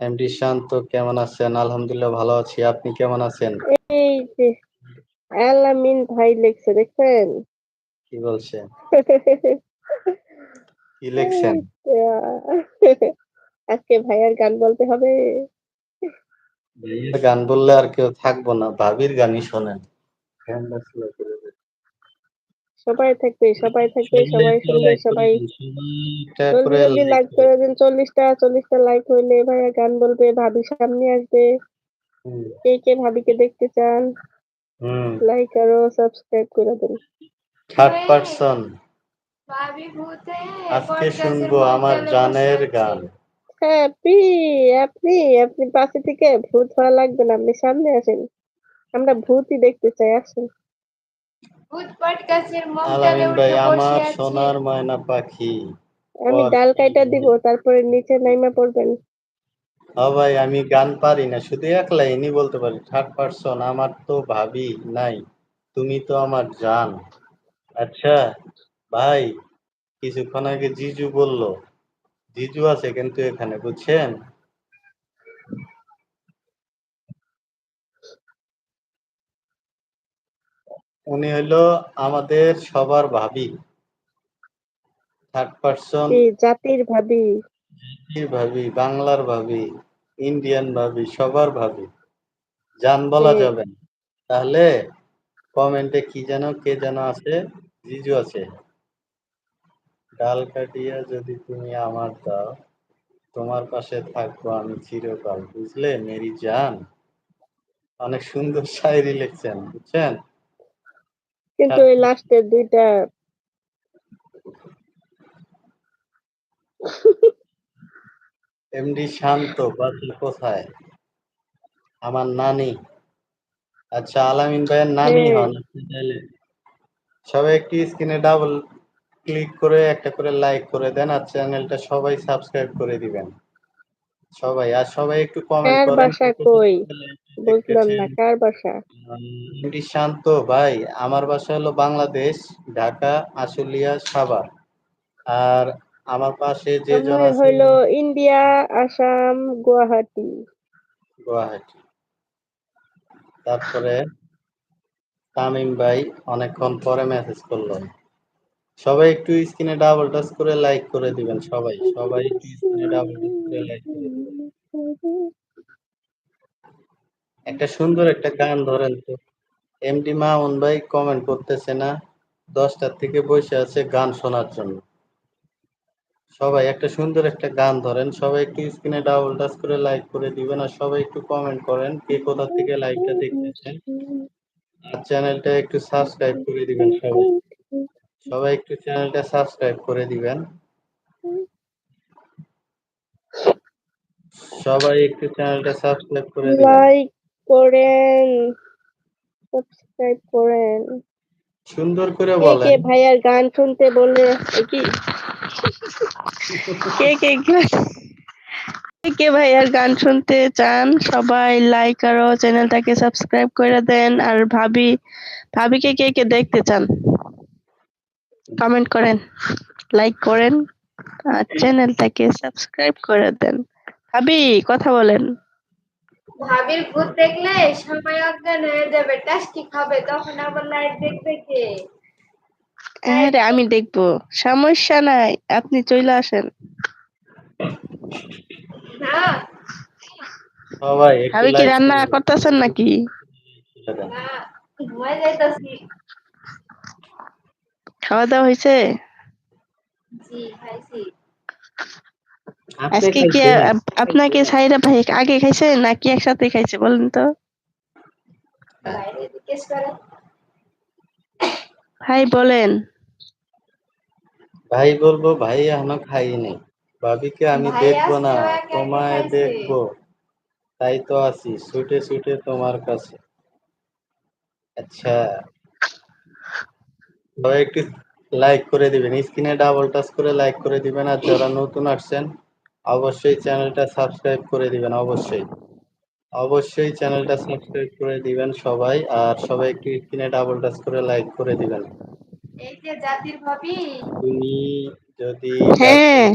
MD শান্ত কেমন আছেন? আলহামদুলিল্লাহ ভালো আছি। আপনি কেমন আছেন? এই যে আলামিন ভাই লিখছে দেখছেন? কি বলছেন? কি লিখছেন? আজকে ভাইয়ার গান বলতে হবে। গান বললে আর কেউ থাকব না। ভাবির গানই শোনেন ফ্যানটা slow করে দেন। সবাই থাকবে সবাই থাকবে সবাই শুনবে সবাই জলদি জলদি লাইক করে দিন চল্লিশটা চল্লিশটা লাইক হইলে ভাইয়া গান বলবে ভাবি সামনে আসবে। কে কে ভাবিকে দেখতে চান লাইক আরও সাবস্ক্রাইব করে দিন। থার্ড পারসন আজকে শুনব আমার জানের গান। হ্যাপি আপনি আপনি পাশে থেকে ভূত হওয়া লাগবে না আপনি সামনে আসেন। আমরা ভূতই দেখতে চাই আসেন। আলামিন ভাই আমার সোনার ময়না পাখি। আমি ডাল কাইটা দিব তারপরে নিচে নাইমা পড়বেন। হ ভাই আমি গান পারি না শুধু এক লাইনই বলতে পারি থার্ড পারসন আমার তো ভাবি নাই তুমি তো আমার জান। আচ্ছা ভাই কিছুক্ষণ আগে জিজু বলল জিজু আছে কিন্তু এখানে বুঝছেন? উনি হইল আমাদের সবার ভাবি। থার্ড পারসন জাতির ভাবি। ভাবি বাংলার ভাবি ইন্ডিয়ান ভাবি সবার ভাবি। জান বলা জি। যাবে না। তাহলে কমেন্টে কি যেন কে যেন আছে? জিজু আছে। ডাল কাটিয়া যদি তুমি আমার দাও তোমার পাশে থাকব আমি চিরকাল বুঝলে? মেরি জান। অনেক সুন্দর শায়রি লিখছেন বুঝছেন? কিন্তু ওই লাস্টের দুইটা এমডি শান্ত বাসি কোথায়? আমার নানি। আচ্ছা আলামিন ভাইয়ের নানি হ্যাঁ। হন চাইলে সবাই একটি স্ক্রিনে ডাবল ক্লিক করে একটা করে লাইক করে দেন আর চ্যানেলটা সবাই সাবস্ক্রাইব করে দিবেন। সবাই আর সবাই একটু কমেন্ট কার করেন। বাসা কই? বুঝলাম না কার বাসা? এমডি শান্ত ভাই। আমার বাসা হলো বাংলাদেশ ঢাকা আশুলিয়া সাভার। আর আমার পাশে যে জন আছে হইল ইন্ডিয়া আসাম গুয়াহাটি। গুয়াহাটি। তারপরে তামিম ভাই অনেকক্ষণ পরে মেসেজ করল সবাই একটু স্ক্রিনে ডাবল টাচ করে লাইক করে দিবেন সবাই। সবাই একটু স্ক্রিনে ডাবল টাচ করে লাইক করে দিবেন। একটা সুন্দর একটা গান ধরেন তো। এমডি মামুন ভাই কমেন্ট করতেছে না দশটার থেকে বসে আছে গান শোনার জন্য। সবাই একটা সুন্দর একটা গান ধরেন, সবাই একটু স্ক্রিনে ডাবল টাচ করে লাইক করে দিবেন আর সবাই একটু কমেন্ট করেন কে কোথা থেকে লাইকটা দেখতেছেন আর চ্যানেলটা একটু সাবস্ক্রাইব করে দিবেন সবাই। সবাই একটু চ্যানেলটা সাবস্ক্রাইব করে দিবেন। সবাই একটু চ্যানেলটা সাবস্ক্রাইব করে দিবেন। লাইক করেন সাবস্ক্রাইব করেন। সুন্দর করে কে কে ভাইয়ার গান শুনতে বলে কি? কে কে কে- কে কে ভাইয়ার গান শুনতে চান সবাই লাইক আরও চ্যানেলটাকে সাবস্ক্রাইব করে দেন। আর ভাবি ভাবিকে কে কে দেখতে চান? কমেন্ট করেন লাইক করেন আর চ্যানেলটাকে সাবস্ক্রাইব করে দেন। ভাবি কথা বলেন। ভাবির ভূত দেখলে সবাই অজ্ঞান হয়ে যাবে টাস্কি খাবে তখন আবার লাইট দেখবে কে? হ্যাঁ রে আমি দেখব সমস্যা নাই আপনি চলে আসেন। ভাবি কি রান্না করতেছেন নাকি? খাওয়া দাওয়া হয়েছে জি খাইছি। আপনি আজকে কি? আপনাকে সাইরা ভাই আগে খাইছে নাকি একসাথে খাইছে বলেন তো? ভাই বলেন। ভাই বলব ভাই এখনও খাইনি। ভাবিকে আমি দেখব না তোমায়। দেখব। তাই তো আছি ছুটে ছুটে তোমার কাছে। আচ্ছা। একটু লাইক করে দিবেন। স্ক্রিনে ডাবল টাচ করে লাইক করে দিবেন। আর যারা নতুন আসছেন অবশ্যই চ্যানেলটা সাবস্ক্রাইব করে দিবেন অবশ্যই। অবশ্যই চ্যানেলটা সাবস্ক্রাইব করে দিবেন সবাই আর সবাই একটু স্ক্রিনে ডাবল টাচ করে লাইক করে দিবেন। এই যে জাতির ভাবি। তুমি যদি হ্যাঁ।